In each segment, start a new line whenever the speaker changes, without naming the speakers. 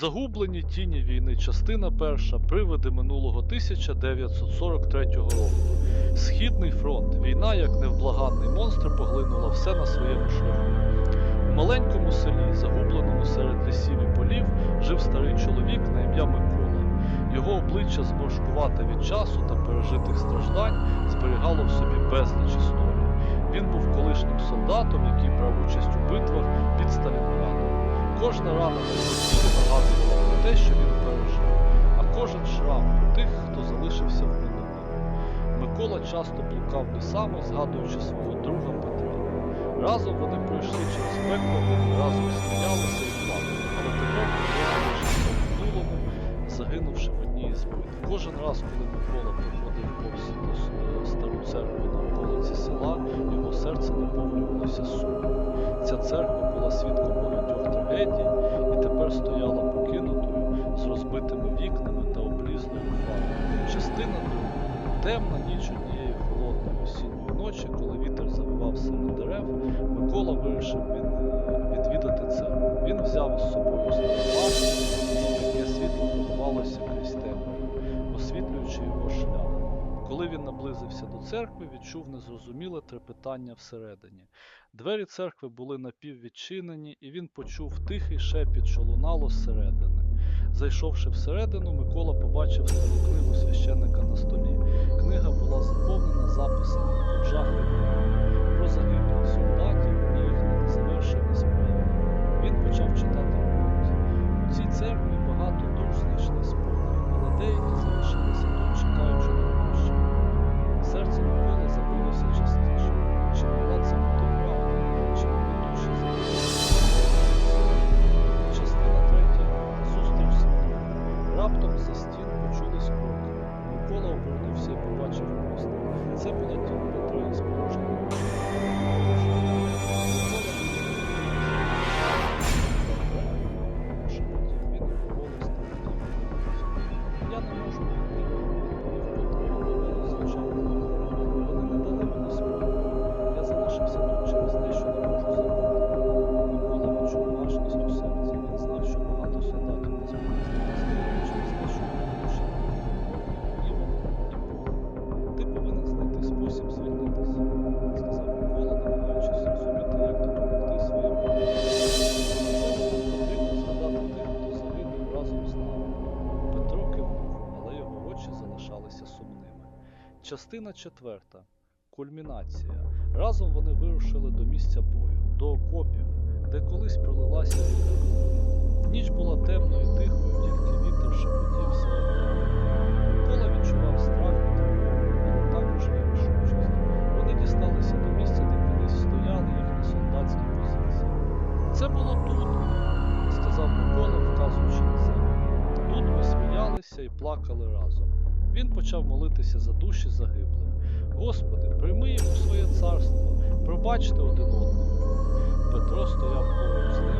Загублені тіні війни, частина перша, привиди минулого 1943 року. Східний фронт. Війна, як невблаганний монстр, поглинула все на своєму шляху. У маленькому селі, загубленому серед лісів і полів, жив старий чоловік на ім'я Микола. Його обличчя зморшкувате від часу та пережитих страждань зберігало в собі безліч історій. Він був колишнім солдатом, який брав участь у битвах під Сталінградом. Кожна рана нагадувала про те, що він пережив, а кожен шрам про тих, хто залишився в минулому. Микола часто блукав лісами, згадуючи свого друга Петра. Разом вони пройшли через пекло, вони разом сміялися і плакали, але Петро залишився в минулому, загинувши в одній із битв. Кожен раз, коли Микола приходив повз до стару церкву на околиці села, його серце наповнювалося сумом. Ця церква була свідком багатьох Темна ніч однієї холодної осінньої ночі, коли вітер завивав серед дерев, Микола вирішив е, відвідати церкву. Він взяв із собою старовласне, яке світло пробивалося крізь темряву, освітлюючи його шлях. Коли він наблизився до церкви, відчув незрозуміле трепетання всередині. Двері церкви були напіввідчинені, і він почув тихий шепіт, що лунало зсередини. Зайшовши всередину, Микола побачив стару книгу священника на столі. Книга була sempre Частина четверта. Кульмінація. Разом вони вирушили до місця бою, до окопів, де колись пролилася ріка. Ніч була темною тихою, тільки вітер шепотів серед. Микола відчував страх і тривогу, але також і рішучість. Вони дісталися до місця, де колись стояли їхні солдатські позиції. Це було тут, сказав Микола, вказуючи на землю. Тут ми сміялися і плакали разом. Він почав молитися за душі загиблих. Господи, прийми їх у своє царство, пробачте один одного. Петро стояв поруч з ним,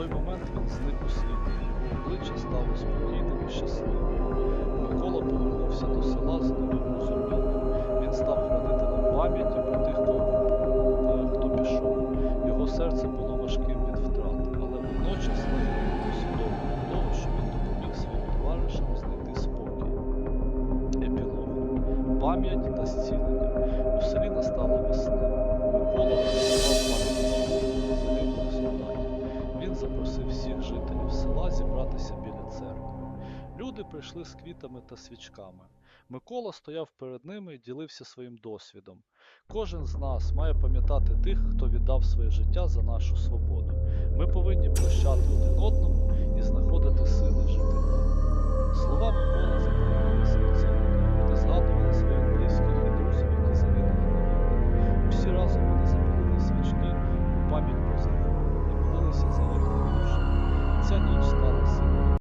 той момент він зник у світі. Його обличчя стало спокійним і щасливим. Микола повернувся до села з новим розумінням. Він став хранителем пам'яті про тих, хто, е, хто пішов. Його серце було важким від втрат, але водночас легким і усвідомленням того, що він допоміг своїм товаришам знайти спокій. Епілог. Пам'ять та зцілення. Люди прийшли з квітами та свічками. Микола стояв перед ними і ділився своїм досвідом. Кожен з нас має пам'ятати тих, хто віддав своє життя за нашу свободу. Ми повинні